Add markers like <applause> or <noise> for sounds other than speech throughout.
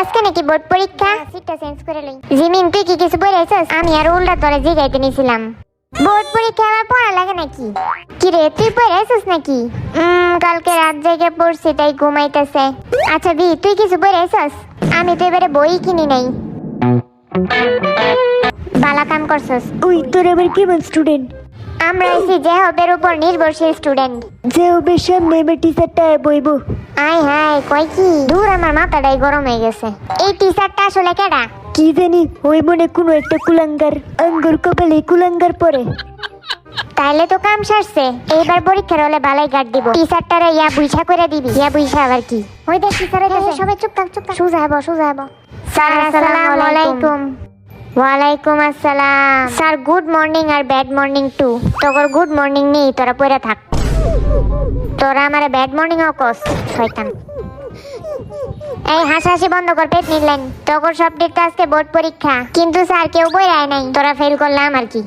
আজকে নাকি বোর্ড পরীক্ষা? সিটটা চেঞ্জ করে লই। জিমিন তুই কি কিছু পড়াইছস আমি আর উল্টা তোরে জিগাইতে নিছিলাম। বোর্ড পরীক্ষা আবার পড়া লাগে নাকি? কি রে তুই পড়াইছস নাকি? উম, কালকে রাত জেগে পড়ছি তাই ঘুমাইতেছে। আচ্ছা দি তুই কিছু পড়াইছস আমি তো এবারে বই কিনি নাই। বালা কাম করছস। ওই তোর আবার কেমন স্টুডেন্ট আমরা হইছি যে হবের উপর নির্ভরশীল স্টুডেন্ট। যে ওবে সামনে এবার টিচারটা বইব। আয় হায় কয় কি? দূর আমার মাথাটাই গরম হয়ে গেছে। এই টি শার্টটা আসলে কেডা? কি জানি ওই মনে কোনো একটা কুলাঙ্গার আঙ্গুর কপালে কুলাঙ্গার পরে তাইলে তো কাম সারছে। এইবার পরীক্ষার হলে বালাই গার্ড দিব। টি শার্টটারে ইয়া বুইছা করে দিবি। ইয়া বুইছা আবার কি? ওই দেখ টিচার হইতাছে সবাই চুপ থাক চুপ থাক। সুজা হব সুজা হব। স্যার আসসালামু আলাইকুম। ওয়ালাইকুম আসসালাম। স্যার গুড মর্নিং আর ব্যাড মর্নিং টু তোর গুড মর্নিং নেই তোরা পড়ে থাক। তোরা আমারে ব্যাড মর্নিং ও কস শয়তান। এই হাসাহাসি বন্ধ কর পেট নিলেন তোর সবটির তো আজকে বোর্ড পরীক্ষা। কিন্তু স্যার কেউ বই রায় নাই। তোরা ফেল করলাম আর কি।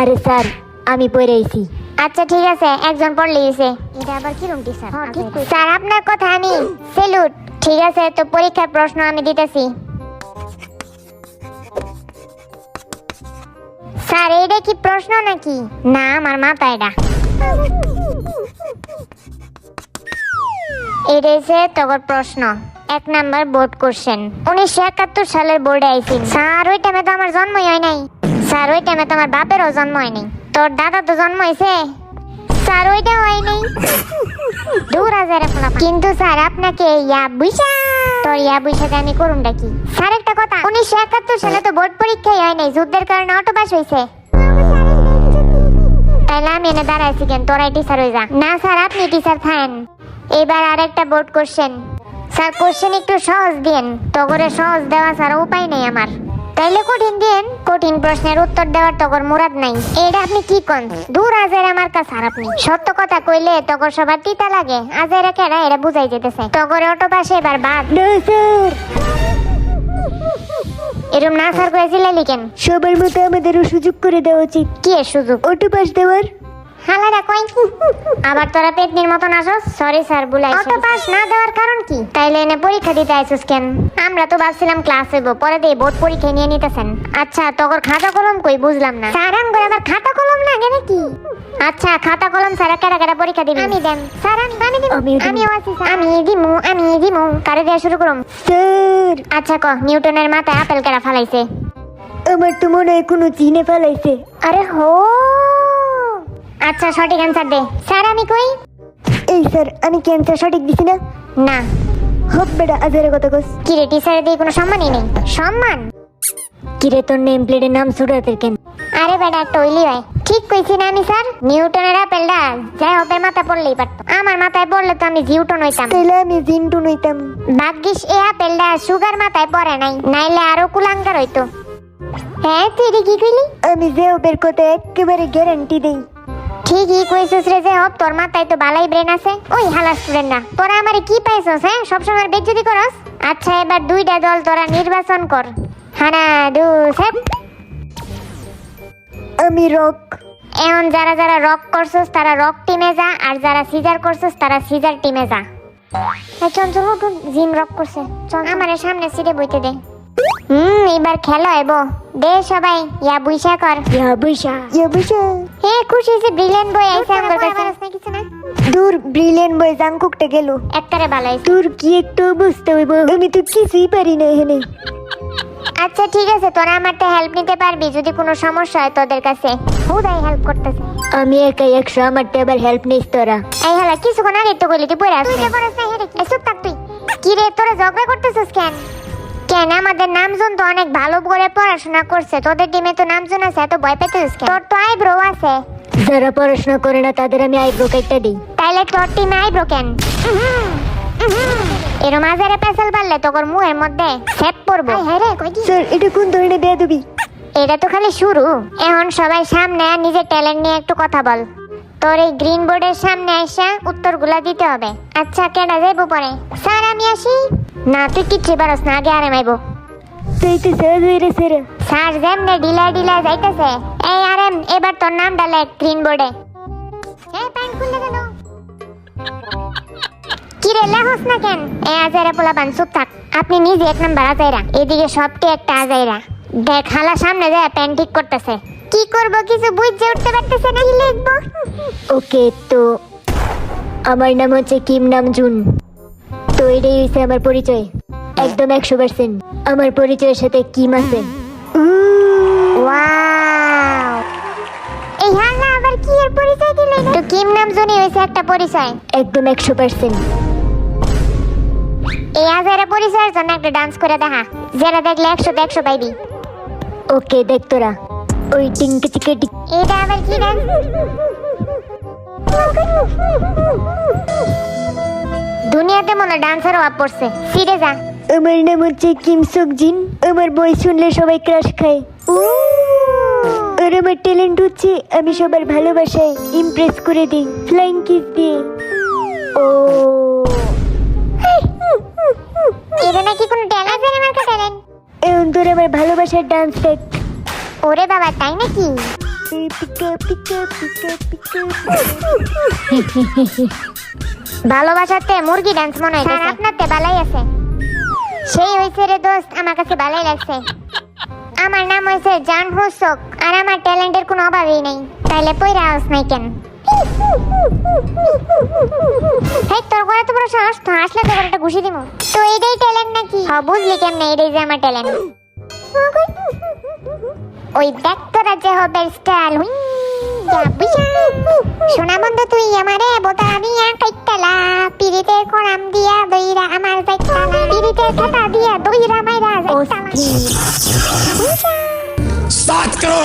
আরে স্যার আমি পড়ে আইছি। আচ্ছা ঠিক আছে একজন পড়লে গেছে এটা আবার কি রুমটি স্যার? স্যার আপনার কথা আমি সেলুট ঠিক আছে তো পরীক্ষার প্রশ্ন আমি দিতেছি। স্যার এইটা কি প্রশ্ন নাকি? না, আমার মাথা এটা প্রশ্ন। এক নাম্বার বোর্ড কোশ্চেন। উনিশশো একাত্তর সালের বোর্ডে আইসি স্যার, ওই টাইমে তো আমার জন্মই হয় নাই। স্যার, ওই টাইমে তো আমার বাপেরও জন্ম হয় নাই। তোর দাদা তো জন্ম হয়েছে স্যার ওইটা হয় নাই। দূর কিন্তু স্যার, আপনাকে ইয়া বুঝা ইয়া আমি স্যার, একটা কথা। উনিশশো একাত্তর সালে তো বোর্ড পরীক্ষাই হয় নাই, যুদ্ধের কারণে অটো পাস হয়েছে তাইলে আমি এনে দাঁড়াইছি কেন? তোরাই টিচার হয়ে যা। না স্যার, আপনি টিচার থাকেন। এবার আরেকটা বোর্ড কোশ্চেন স্যার কোশ্চেন একটু সহজ দিন তো করে সহজ দেওয়া স্যার উপায় নেই আমার। তাইলে কঠিন দিন কঠিন প্রশ্নের উত্তর দেওয়ার তকর মুরাদ নাই। এটা আপনি কি কন? দূর আজের আমার কাছে আর আপনি। সত্য কথা কইলে তকর সবার তিতা লাগে। আজের কেরা এটা বুঝাই যেতেছে। তকরে অটো পাশে এবার বাদ। এরম না স্যার কয়েছিলেন লিখেন সবার মতো আমাদেরও সুযোগ করে দেওয়া উচিত। কি সুযোগ? অটো পাশ দেওয়ার? হালারা কই? আবার তোরা পেটনির মতন আসস? সরি স্যার বুলাই পাস না দেওয়ার কারণ কি? তাইলে এনে পরীক্ষা দিতে আইছস কেন? আমরা তো ভাবছিলাম ক্লাস হইব পরে দিয়ে বোর্ড পরীক্ষা নিয়ে নিতেছেন। আচ্ছা তোর খাতা কলম কই? বুঝলাম না। স্যার আম করে আবার খাতা কলম লাগে নাকি? আচ্ছা খাতা কলম স্যার পরীক্ষা দিবেন আমি দেন। স্যার আমি আমি দিব। আমিও আছি স্যার। আমি দিমু আমি দিমু। কারে দেয়া শুরু করুম? স্যার। আচ্ছা ক নিউটনের মাথায় আপেল কেডা ফালাইছে? আমার তো মনে হয় কোনো চিনে ফেলাইছে। আরে হো আচ্ছা সঠিক অ্যান্সার দে। স্যার আমি কই? এই স্যার আমি কি answer সঠিক দিছি না? না। হপ বেটা আজারে কথা কস। কি রে টিচারের দিয়ে কোনো সম্মানই নেই? সম্মান? কিরে তোর নেম প্লেটের নাম সুরাতের কেন? আরে বেটা একটা ওইলি ভাই ঠিক কইছি না আমি স্যার? নিউটনের আপেলটা যাই হবে মাথা পড়লেই পারতো। আমার মাথায় পড়লে তো আমি জিউটন হইতাম। তাইলে আমি জিন্টু হইতাম। ভাগ্যিস এই আপেলটা সুগার মাথায় পড়ে নাই নাইলে আরও কুলাঙ্গার হইতো। হ্যাঁ তুই কি কইলি? আমি যে ওবের কথা একেবারে গ্যারান্টি দেই। ঠিকই কইছিস রে যে হপ তোর মাথায় তো বালাই ব্রেন আছে। ওই হালা স্টুডেন্ট না। তোরা আমারে কি পাইছস হ্যাঁ? সবসময় বেজ্জতি করস? আচ্ছা এবার দুইটা দল তোরা নির্বাচন কর। হানা দু সেট। আমি রক এখন যারা যারা রক করছস তারা রক টিমে যা। আর যারা সিজার করছস তারা সিজার টিমে যা। এই চল চল উঠ, উঠ, জিম রক করছে। চল আমার সামনে সিটে বইতে দে। এবার খেলো এবো। দে সবাই ইয়া বুইসা কর। ইয়া বৈশা ইয়া বৈশা। হে খুশি হইছে ব্রিলিয়ান্ট বই আইছে আমার কাছে। কিছু না দূর ব্রিলিয়ান বয় জাংকুকটা গেল। একটারে বালাইছে তোর কি একটু বুঝতে হইব? আমি তো কিছুই পারি না এখানে। আচ্ছা ঠিক আছে তোরা আমারটা হেল্প নিতে পারবি যদি কোনো সমস্যা হয় তোদের কাছে। হুদাই হেল্প করতেছে। আমি একাই একশো আমারটা আবার হেল্প নিস তোরা। এই হালা কিছুক্ষণ আগে তো কইলি তুই পড়ে আসছিস তুই পড়াস না হেরে চুপ থাক তুই। কি রে তোরা ঝগড়া করতেছিস কেন? কেন? আমাদের নামজন তো অনেক ভালো করে পড়াশোনা করছে। তোদের টিমে তো নামজন আছে এত ভয় পেতেছিস তোর তো আইব্রো আছে। যারা পড়াশোনা করে না তাদের আমি আইব্রো কাইটটা দিই। তাইলে তোর টিমে আইব্রো কেন? এর আজারে পেছাল পারলে তোর মুখের মধ্যে সেপ পড়ব। হ্যাঁ রে কই কি স্যার এটা কোন ধরনের বেয়াদবি? এটা তো খালি শুরু। এখন সবাই সামনে নিজের ট্যালেন্ট নিয়ে একটু কথা বল। তোর এই গ্রিন বোর্ডের সামনে এসে উত্তরগুলা দিতে হবে। আচ্ছা কেডা যাইবো পরে? স্যার আমি আসি। পারস না আগে আরে মাইবো তাই তো সহজ হয়ে স্যার যেমনে ডিলা ডিলা যাইতেছে এই আরেম এবার তোর নামটা লেখ গ্রিন বোর্ডে। এই প্যান্ট খুলে গেল কি কিরে লেহস না কেন? এ আজাইরা পোলা বান চুপ থাক। আপনি নিজে এক নাম্বার আজাইরা এদিকে সবটি একটা আজাইরা। দেখ হালা সামনে যায় প্যান ঠিক করতেছে। কি করব কিছু বুঝে উঠতে পারতেছে না লিখব? ওকে তো আমার নাম হচ্ছে কিম নাম জুন তো এটাই হয়েছে আমার পরিচয়। একদম একশো পার্সেন্ট আমার পরিচয়ের সাথে আছে। ওয়াও। এই হালা আবার কি এর পরিচয় দিলে তো কিম নাম জুনি হয়েছে একটা পরিচয়। একদম একশো পার্সেন্ট এই পরিচয়ের জন্য একটা ডান্স করে দেখা। যারা দেখলে একশো একশো পাইবি। ওকে দেখ তোরা। ওই টিঙ্কে চিকে টিক এটা আবার কি ডান্স দুনিয়াতে মনে ডান্সার অভাব পড়ছে। সিরে যা। আমার নাম হচ্ছে কিম sok জিন। আমার বই শুনলে সবাই ক্রাশ খায়। আর আমার ট্যালেন্ট হচ্ছে আমি সবার ভালোবাসায় ইমপ্রেস করে দিই ফ্লাইং কিস দিয়ে। ও! এটা নাকি কোনো ট্যালেন্ট আছে আমার ট্যালেন্ট এখন তোর আমার ভালোবাসার ডান্স দেখ ওরে বাবা তাই নাকি? Pika Pika Pika Pika. <laughs> ভালোবাসাতে মুরগি ডান্স মনে হয় স্যার আপনার তে ভালোই আছে। সেই হয়েছে রে দোস্ত আমার কাছে ভালোই লাগছে। আমার নাম হয়েছে জান হোসক আর আমার ট্যালেন্টের কোনো অভাবই নেই। তাইলে পয়রা হাউস নাই কেন? হেই তোর করে তো বড় সাহস তো আসলে তোর একটা ঘুষি দিমু। তো এটাই ট্যালেন্ট নাকি? হ্যাঁ বুঝলি কেমনে এটাই যে আমার ট্যালেন্ট ওই দেখ তোরা যে হবে স্টাইল শোনা বন্ধু তুই আমারে বোতা আমি কাইতালা পিড়িতে করাম দিয়া দইরা আমার যাইতালা পিড়িতে খাতা দিয়া দইরা মাইরা যাইতালা স্টার্ট করো।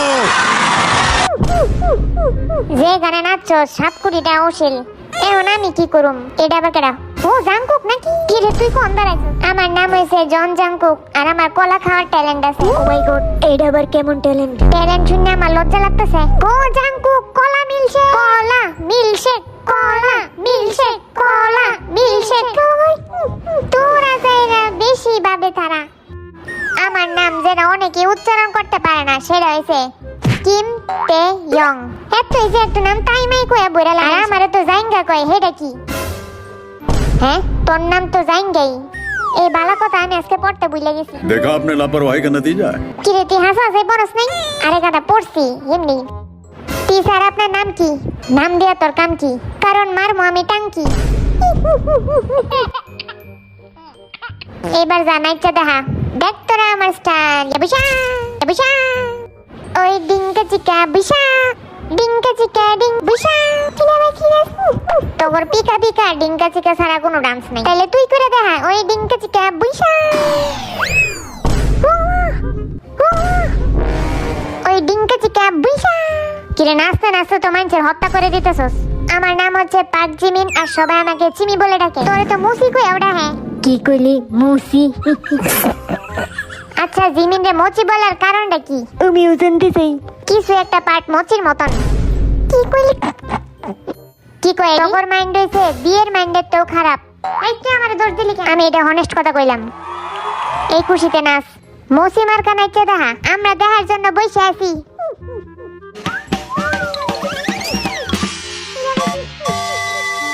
যে গানে নাচছ সাত কোটি টাকা ওসেল এখন আমি কি করুম? এটা বা ও জাংকুক নাকি? কি রে তুই কোন দাঁড়াইছিস আমার নাম হয়েছে জন জাংকুক আর আমার কলা খাওয়ার ট্যালেন্ট আছে। ও মাই গড এইটা আবার কেমন ট্যালেন্ট ট্যালেন্ট শুনে আমার লজ্জা লাগতেছে। ও জাংকুক কলা মিলছে। কলা মিলছে কলা মিলছে কলা মিলছে। তোরা যাইরা বেশি ভাবে তারা। আমার নাম যেটা অনেকে উচ্চারণ করতে পারে না সেটা হয়েছে কিম তে ইয়ং। এত যে একটা নাম তাই মাই কয়ে বইরা লাগে আমারে তো জাইঙ্গা কয় হেটা কি? হ্যাঁ তোর নাম তো জাইঙ্গাই এই বালা কথা আমি আজকে পড়তে ভুলে গেছি देखा आपने लापरवाही का नतीजा है কিরে তুই হাসা হাসাই পড়স নাই আরে গাদা পড়ছি এমনি তুই স্যার আপনার নাম কি নাম দিয়া তোর কাম কি কারণ মারমো আমি টাঙ্কি এবার জানাইছে দেখা দেখ তোরা আমার স্টাইল বিশা বিশা ওই ডিঙ্কা চিকা বিশা ডিঙ্কা চিকা ডিং বিশা কিনা ভাই কিনা তোর পিকা পিকা ডিঙ্কা চিকা ছাড়া কোনো ডান্স নাই। তাহলে তুই করে দেখা ওই ডিঙ্কা চিকা বিশা ওই ডিঙ্কা চিকা বুইসা কিরে নাচতে নাচতে তো মানুষের হত্যা করে দিতেছস। আমার নাম হচ্ছে পাক জিমিন আর সবাই আমাকে চিমি বলে ডাকে। তোরে তো মুসি কই ওটা হ্যাঁ। কি কইলি? মুসি? আচ্ছা জিমিন রে মোচি বলার কারণটা কি? আমিও জানতে চাই কিছু একটা পার্ট মোচির মতন। কি কইলি? কি কয় টগর মাইন্ড হইছে বিয়ের মাইন্ডের তো খারাপ। এই তুই আমার দোষ দিলি কেন? আমি এটা হনেস্ট কথা কইলাম। এই খুশিতে নাচ। মৌসিমার কানাইকে দেখা। আমরা দেখার জন্য বসে আছি।